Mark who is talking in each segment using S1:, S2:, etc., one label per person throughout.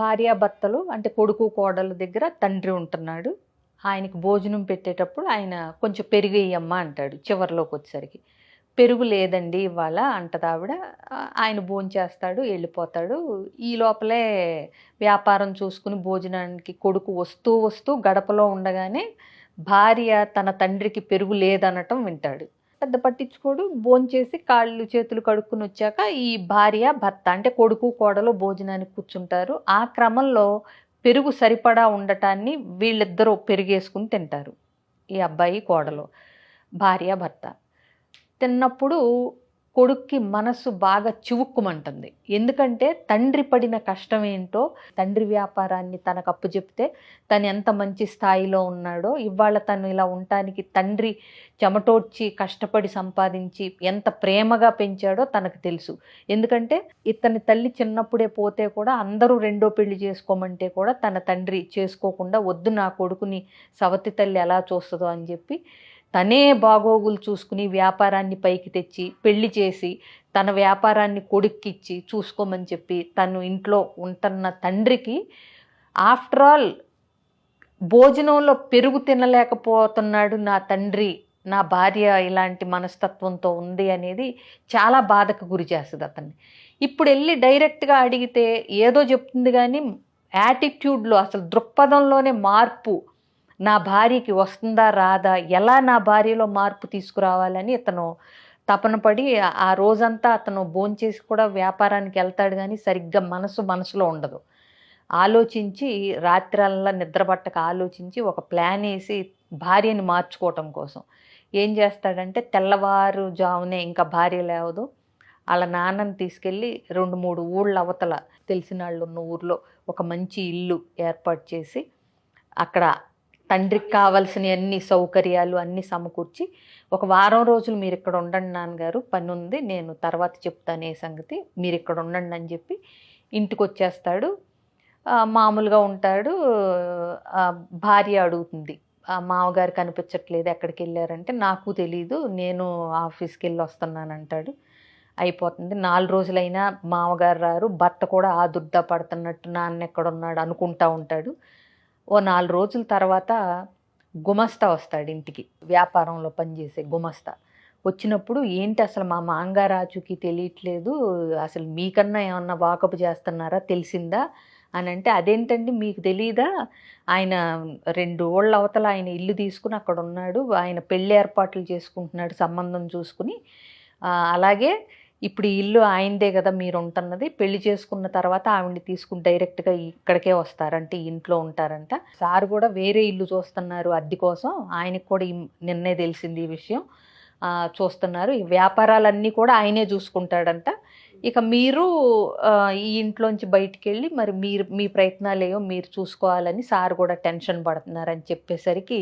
S1: భార్యాభర్తలు అంటే కొడుకు కోడలు దగ్గర తండ్రి ఉంటున్నాడు. ఆయనకి భోజనం పెట్టేటప్పుడు ఆయన కొంచెం పెరుగు వేయమ్మా అంటాడు చివరిలోకి వచ్చేసరికి పెరుగు లేదండి ఇవాళ అంటదావిడ. ఆయన భోంచేస్తాడు వెళ్ళిపోతాడు. ఈ లోపలే వ్యాపారం చూసుకుని భోజనానికి కొడుకు వస్తూ వస్తూ గడపలో ఉండగానే భార్య తన తండ్రికి పెరుగు లేదనటం వింటాడు. పెద్ద పట్టించుకోడు. భోంచేసి కాళ్ళు చేతులు కడుక్కుని వచ్చాక ఈ భార్య భర్త అంటే కొడుకు కోడలు భోజనానికి కూర్చుంటారు. ఆ క్రమంలో పెరుగు సరిపడా ఉండటాన్ని వీళ్ళిద్దరూ పెరిగేసుకుని తింటారు. ఈ అబ్బాయి కోడలు భార్య భర్త. తిన్నప్పుడు కొడుక్కి మనస్సు బాగా చివుక్కుమంటుంది. ఎందుకంటే తండ్రి పడిన కష్టం ఏంటో తండ్రి వ్యాపారాన్ని తనకు అప్పచెప్తే తను ఎంత మంచి స్థాయిలో ఉన్నాడో ఇవాళ తను ఇలా ఉండటానికి తండ్రి చెమటోడ్చి కష్టపడి సంపాదించి ఎంత ప్రేమగా పెంచాడో తనకు తెలుసు. ఎందుకంటే ఇతని తల్లి చిన్నప్పుడే పోతే కూడా అందరూ రెండో పెళ్ళి చేసుకోమంటే కూడా తన తండ్రి చేసుకోకుండా వద్దు నా కొడుకుని సవతి తల్లి ఎలా చూస్తుందో అని చెప్పి తనే బాగోగులు చూసుకుని వ్యాపారాన్ని పైకి తెచ్చి పెళ్ళి చేసి తన వ్యాపారాన్ని కొడుక్కిచ్చి చూసుకోమని చెప్పి తను ఇంట్లో ఉంటున్న తండ్రికి ఆఫ్టర్ ఆల్ భోజనంలో పెరుగు తినలేకపోతున్నాడు నా తండ్రి నా భార్య ఇలాంటి మనస్తత్వంతో ఉంది అనేది చాలా బాధకు గురి చేస్తుంది అతన్ని. ఇప్పుడు వెళ్ళి డైరెక్ట్గా అడిగితే ఏదో చెప్తుంది కానీ యాటిట్యూడ్లో అసలు దృక్పథంలోనే మార్పు నా భార్యకి వస్తుందా రాదా ఎలా నా భార్యలో మార్పు తీసుకురావాలని ఇతను తపన పడి ఆ- రోజంతా అతను భోంచేసి కూడా వ్యాపారానికి వెళ్తాడు కానీ సరిగ్గా మనసు మనసులో ఉండదు. ఆలోచించి రాత్రల్లా నిద్రపట్టక ఆలోచించి ఒక ప్లాన్ వేసి భార్యని మార్చుకోవటం కోసం. ఏం చేస్తాడంటే తెల్లవారుజామునే ఇంకా భార్య లేవదు. వాళ్ళ నాన్నని తీసుకెళ్ళి రెండు మూడు ఊళ్ళ అవతల తెలిసిన వాళ్ళు ఉన్న ఊర్లో ఒక మంచి ఇల్లు ఏర్పాటు చేసి అక్కడ తండ్రికి కావాల్సిన అన్ని సౌకర్యాలు అన్నీ సమకూర్చి ఒక వారం రోజులు మీరు ఇక్కడ ఉండండి నాన్నగారు పని ఉంది నేను తర్వాత చెప్తాను ఏ సంగతి. మీరు ఇక్కడ ఉండండి అని చెప్పి ఇంటికి వచ్చేస్తాడు. మామూలుగా ఉంటాడు. భార్య అడుగుతుంది. ఆ మామగారు కనిపించట్లేదు ఎక్కడికి వెళ్ళారంటే నాకు తెలీదు నేను ఆఫీస్కి వెళ్ళి వస్తున్నాను అంటాడు. అయిపోతుంది. నాలుగు రోజులైనా మామగారు రారు భర్త కూడా ఆ పడుతున్నట్టు నాన్న ఎక్కడున్నాడు అనుకుంటా ఉంటాడు. ఓ నాలుగు రోజుల తర్వాత గుమస్తా వస్తాడు ఇంటికి. వ్యాపారంలో పనిచేసే గుమస్తా. వచ్చినప్పుడు ఏంటి అసలు మా మాంగారాజుకి తెలియట్లేదు? అసలు మీకన్నా ఏమన్నా వాకపు చేస్తున్నారా? తెలిసిందా? అని అంటే అదేంటండి మీకు తెలియదా ఆయన రెండు ఓళ్ళ అవతల ఆయన ఇల్లు తీసుకుని అక్కడ ఉన్నాడు. ఆయన పెళ్ళి ఏర్పాట్లు చేసుకుంటున్నాడు సంబంధం చూసుకుని. అలాగే ఇప్పుడు ఈ ఇల్లు ఆయనదే కదా మీరు ఉంటున్నది పెళ్ళి చేసుకున్న తర్వాత ఆవిడ్ని తీసుకుని డైరెక్ట్గా ఇక్కడికే వస్తారంటే ఈ ఇంట్లో ఉంటారంట. సార్ కూడా వేరే ఇల్లు చూస్తున్నారు అద్దె కోసం. ఆయనకు కూడా నిన్నే తెలిసింది ఈ విషయం. చూస్తున్నారు. ఈ వ్యాపారాలన్నీ కూడా ఆయనే చూసుకుంటాడంట. ఇక మీరు ఈ ఇంట్లోంచి బయటికి వెళ్ళి మరి మీరు మీ ప్రయత్నాలు ఏవో మీరు చూసుకోవాలని సార్ కూడా టెన్షన్ పడుతున్నారని చెప్పేసరికి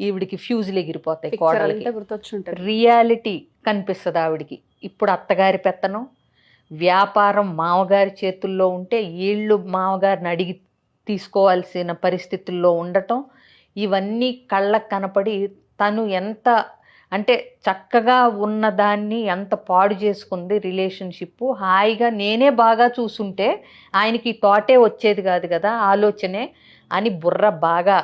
S1: ఈవిడికి ఫ్యూజులు ఎగిరిపోతాయి కోడలికి. రియాలిటీ కనిపిస్తుంది ఆవిడికి. ఇప్పుడు అత్తగారి పెత్తనం వ్యాపారం మామగారి చేతుల్లో ఉంటే వీళ్ళు మామగారిని అడిగి తీసుకోవాల్సిన పరిస్థితుల్లో ఉండటం ఇవన్నీ కళ్ళకు కనపడి తను ఎంత అంటే చక్కగా ఉన్నదాన్ని ఎంత పాడు చేసుకుంది రిలేషన్షిప్ హాయిగా నేనే బాగా చూసుంటే ఆయనకి తోటే వచ్చేది కాదు కదా ఆలోచనే అని బుర్ర బాగా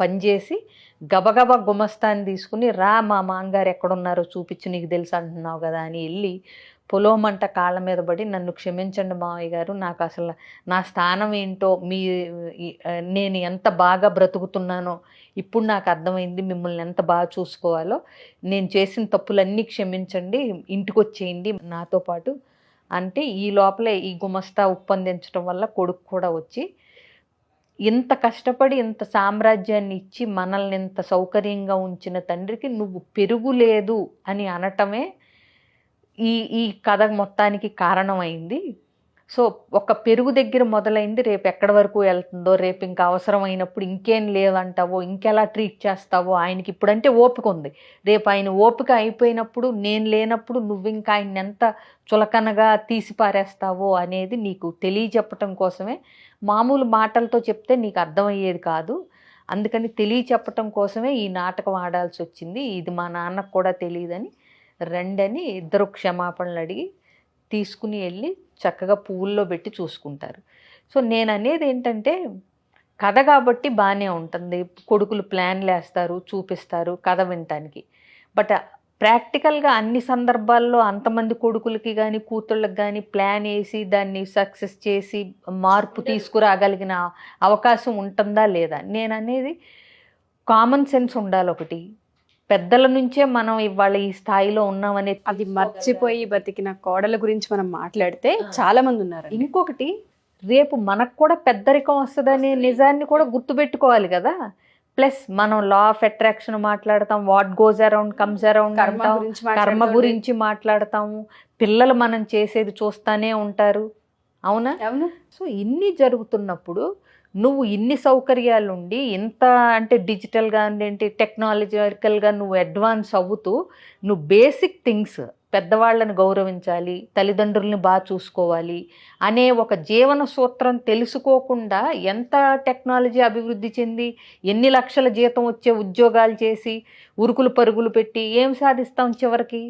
S1: పనిచేసి గబగబా గుమస్తాన్ని తీసుకుని రా మా మాంగారు ఎక్కడున్నారో చూపించు నీకు తెలుసు అంటున్నావు కదా అని వెళ్ళి పొలోమంట కాళ్ళ మీద పడి నన్ను క్షమించండి మావయ్య గారు నాకు అసలు నా స్థానం ఏంటో మీ నేను ఎంత బాగా బ్రతుకుతున్నానో ఇప్పుడు నాకు అర్థమైంది మిమ్మల్ని ఎంత బాగా చూసుకోవాలో. నేను చేసిన తప్పులన్నీ క్షమించండి ఇంటికి వచ్చేయండి నాతో పాటు అంటే ఈ లోపలే ఈ గుమస్తా ఉప్పందించడం వల్ల కొడుకు కూడా వచ్చి ఇంత కష్టపడి ఇంత సామ్రాజ్యాన్ని ఇచ్చి మనల్ని ఇంత సౌకర్యంగా ఉంచిన తండ్రికి నువ్వు పెరుగులేదు అని అనటమే ఈ ఈ కథ మొత్తానికి కారణమైంది. సో ఒక పెరుగు దగ్గర మొదలైంది రేపు ఎక్కడి వరకు వెళ్తుందో రేపు ఇంకా అవసరమైనప్పుడు ఇంకేం లేదంటావో ఇంకెలా ట్రీట్ చేస్తావో ఆయనకి ఇప్పుడంటే ఓపిక ఉంది. రేపు ఆయన ఓపిక అయిపోయినప్పుడు నేను లేనప్పుడు నువ్వు ఇంకా ఆయన ఎంత చులకనగా తీసి పారేస్తావో అనేది నీకు తెలియచెప్పటం కోసమే. మామూలు మాటలతో చెప్తే నీకు అర్థమయ్యేది కాదు. అందుకని తెలియచెప్పటం కోసమే ఈ నాటకం ఆడాల్సి వచ్చింది ఇది మా నాన్నకు కూడా తెలియదని రెండని ఇద్దరు క్షమాపణలు అడిగి తీసుకుని వెళ్ళి చక్కగా పువ్వుల్లో పెట్టి చూసుకుంటారు. సో నేను అనేది ఏంటంటే కథ కాబట్టి బాగానే ఉంటుంది. కొడుకులు ప్లాన్లు వేస్తారు చూపిస్తారు కథ వినటానికి. బట్ ప్రాక్టికల్గా అన్ని సందర్భాల్లో అంతమంది కొడుకులకి కానీ కూతుళ్ళకి కానీ ప్లాన్ వేసి దాన్ని సక్సెస్ చేసి మార్పు తీసుకురాగలిగిన అవకాశం ఉంటుందా లేదా? నేను అనేది కామన్ సెన్స్ ఉండాలి ఒకటి. పెద్దల నుంచే మనం ఇవాళ ఈ స్థాయిలో ఉన్నామనే
S2: అది మర్చిపోయి బతికిన కోడల గురించి మనం మాట్లాడితే చాలా మంది ఉన్నారు
S1: ఇంకొకటి రేపు మనకు కూడా పెద్దరికం వస్తుందనే నిజాన్ని కూడా గుర్తుపెట్టుకోవాలి కదా. ప్లస్ మనం లా ఆఫ్ అట్రాక్షన్ మాట్లాడతాం what goes around comes around
S2: కర్మ గురించి
S1: మాట్లాడతాము పిల్లలు మనం చేసేది చూస్తానే ఉంటారు. అవునా?
S2: అవును.
S1: సో ఇన్ని జరుగుతున్నప్పుడు నువ్వు ఇన్ని సౌకర్యాలుండి ఇంత అంటే డిజిటల్గా ఏంటి టెక్నాలజికల్గా నువ్వు అడ్వాన్స్ అవుతూ నువ్వు బేసిక్ థింగ్స్ పెద్దవాళ్ళని గౌరవించాలి తల్లిదండ్రుల్ని బాగా చూసుకోవాలి అనే ఒక జీవన సూత్రం తెలుసుకోకుండా ఎంత టెక్నాలజీ అభివృద్ధి చెంది ఎన్ని లక్షల జీతం వచ్చే ఉద్యోగాలు చేసి ఉరుకులు పరుగులు పెట్టి ఏం సాధిస్తాం చివరికి?